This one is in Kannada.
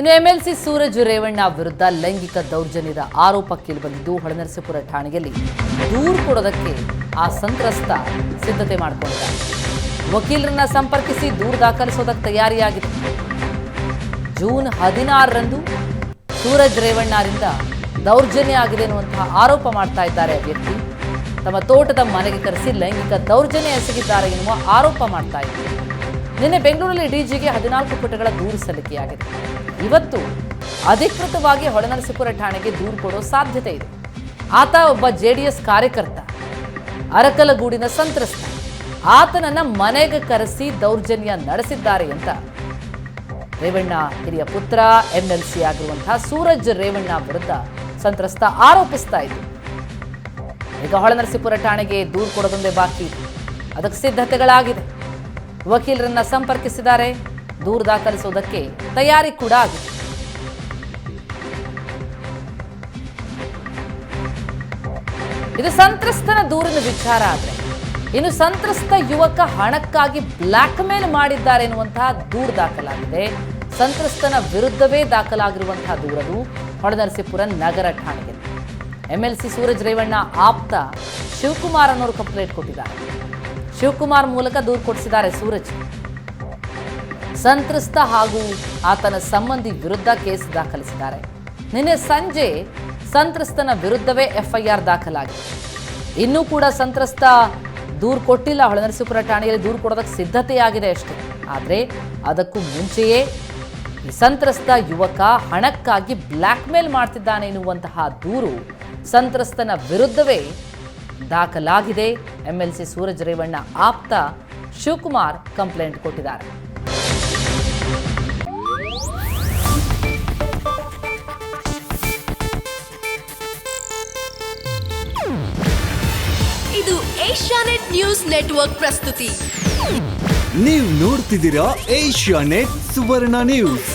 ಇನ್ನು ಎಂಎಲ್ಸಿ ಸೂರಜ್ ರೇವಣ್ಣ ವಿರುದ್ಧ ಲೈಂಗಿಕ ದೌರ್ಜನ್ಯದ ಆರೋಪ ಕೇಳಿಬಂದಿದ್ದು ಹೊಳೆನರಸೀಪುರ ಠಾಣೆಯಲ್ಲಿ ದೂರು ಕೊಡೋದಕ್ಕೆ ಆ ಸಂತ್ರಸ್ತ ಸಿದ್ಧತೆ ಮಾಡಿಕೊಂಡಿದ್ದಾರೆ. ವಕೀಲರನ್ನ ಸಂಪರ್ಕಿಸಿ ದೂರು ದಾಖಲಿಸೋದಕ್ಕೆ ತಯಾರಿಯಾಗಿದೆ. ಜೂನ್ ಹದಿನಾರರಂದು ಸೂರಜ್ ರೇವಣ್ಣರಿಂದ ದೌರ್ಜನ್ಯ ಆಗಿದೆ ಎನ್ನುವಂತಹ ಆರೋಪ ಮಾಡ್ತಾ ಇದ್ದಾರೆ ವ್ಯಕ್ತಿ. ತಮ್ಮ ತೋಟದ ಮನೆಗೆ ಕರೆಸಿ ಲೈಂಗಿಕ ದೌರ್ಜನ್ಯ ಎಸಗಿದ್ದಾರೆ ಎನ್ನುವ ಆರೋಪ ಮಾಡ್ತಾ ಇದ್ದಾರೆ. ನಿನ್ನೆ ಬೆಂಗಳೂರಲ್ಲಿ ಡಿಜಿಗೆ ಹದಿನಾಲ್ಕು ಪುಟಗಳ ದೂರು ಸಲ್ಲಿಕೆಯಾಗಿದೆ. ಇವತ್ತು ಅಧಿಕೃತವಾಗಿ ಹೊಳೆನರಸೀಪುರ ಠಾಣೆಗೆ ದೂರು ಕೊಡೋ ಸಾಧ್ಯತೆ ಇದೆ. ಆತ ಒಬ್ಬ ಜೆಡಿಎಸ್ ಕಾರ್ಯಕರ್ತ, ಅರಕಲಗೂಡಿನ ಸಂತ್ರಸ್ತ. ಆತನನ್ನ ಮನೆಗೆ ಕರೆಸಿ ದೌರ್ಜನ್ಯ ನಡೆಸಿದ್ದಾರೆ ಅಂತ ರೇವಣ್ಣ ಹಿರಿಯ ಪುತ್ರ ಎಂಎಲ್ಸಿ ಆಗಿರುವಂತಹ ಸೂರಜ್ ರೇವಣ್ಣ ವಿರುದ್ಧ ಸಂತ್ರಸ್ತ ಆರೋಪಿಸ್ತಾ ಇದ್ರು. ಈಗ ಹೊಳೆನರಸೀಪುರ ಠಾಣೆಗೆ ದೂರು ಕೊಡೋದೊಂದೇ ಬಾಕಿ ಅದಕ್ಕೆ ಸಿದ್ಧತೆಗಳಾಗಿದೆ. ವಕೀಲರನ್ನ ಸಂಪರ್ಕಿಸಿದ್ದಾರೆ. ದೂರು ದಾಖಲಿಸುವುದಕ್ಕೆ ತಯಾರಿ ಕೂಡ ಆಗಿದೆ. ಇದು ಸಂತ್ರಸ್ತನ ದೂರಿನ ವಿಚಾರ ಆದರೆ, ಇನ್ನು ಸಂತ್ರಸ್ತ ಯುವಕ ಹಣಕ್ಕಾಗಿ ಬ್ಲ್ಯಾಕ್ ಮೇಲ್ ಮಾಡಿದ್ದಾರೆ ಎನ್ನುವಂತಹ ದೂರು ದಾಖಲಾಗಿದೆ. ಸಂತ್ರಸ್ತನ ವಿರುದ್ಧವೇ ದಾಖಲಾಗಿರುವಂತಹ ದೂರದು ಹೊಳೆನರಸೀಪುರ ನಗರ ಠಾಣೆಗೆ. ಎಂಎಲ್ಸಿ ಸೂರಜ್ ರೇವಣ್ಣ ಆಪ್ತ ಶಿವಕುಮಾರ್ ಅನ್ನೋರು ಕಂಪ್ಲೇಂಟ್ ಕೊಟ್ಟಿದ್ದಾರೆ. ಶಿವಕುಮಾರ್ ಮೂಲಕ ದೂರು ಕೊಡಿಸಿದ್ದಾರೆ ಸೂರಜ್. ಸಂತ್ರಸ್ತ ಹಾಗೂ ಆತನ ಸಂಬಂಧಿ ವಿರುದ್ಧ ಕೇಸ್ ದಾಖಲಿಸಿದ್ದಾರೆ. ನಿನ್ನೆ ಸಂಜೆ ಸಂತ್ರಸ್ತನ ವಿರುದ್ಧವೇ ಎಫ್ಐಆರ್ ದಾಖಲಾಗಿದೆ. ಇನ್ನೂ ಕೂಡ ಸಂತ್ರಸ್ತ ದೂರು ಕೊಟ್ಟಿಲ್ಲ. ಹೊಳೆನರಸೀಪುರ ಠಾಣೆಯಲ್ಲಿ ದೂರು ಕೊಡೋದಕ್ಕೆ ಸಿದ್ಧತೆಯಾಗಿದೆ ಅಷ್ಟೇ. ಆದರೆ ಅದಕ್ಕೂ ಮುಂಚೆಯೇ ಸಂತ್ರಸ್ತ ಯುವಕ ಹಣಕ್ಕಾಗಿ ಬ್ಲ್ಯಾಕ್ಮೇಲ್ ಮಾಡ್ತಿದ್ದಾನೆ ಎನ್ನುವಂತಹ ದೂರು ಸಂತ್ರಸ್ತನ ವಿರುದ್ಧವೇ ದಾಖಲಾಗಿದೆ. ಎಂಎಲ್ಸಿ ಸೂರಜ್ ರೇವಣ್ಣ ಆಪ್ತ ಶಿವಕುಮಾರ್ ಕಂಪ್ಲೇಂಟ್ ಕೊಟ್ಟಿದ್ದಾರೆ. ಇದು ಏಷ್ಯಾನೆಟ್ ನ್ಯೂಸ್ ನೆಟ್ವರ್ಕ್ ಪ್ರಸ್ತುತಿ. ನೀವು ನೋಡ್ತಿದ್ದೀರಾ ಏಷ್ಯಾ ನೆಟ್ ಸುವರ್ಣ ನ್ಯೂಸ್.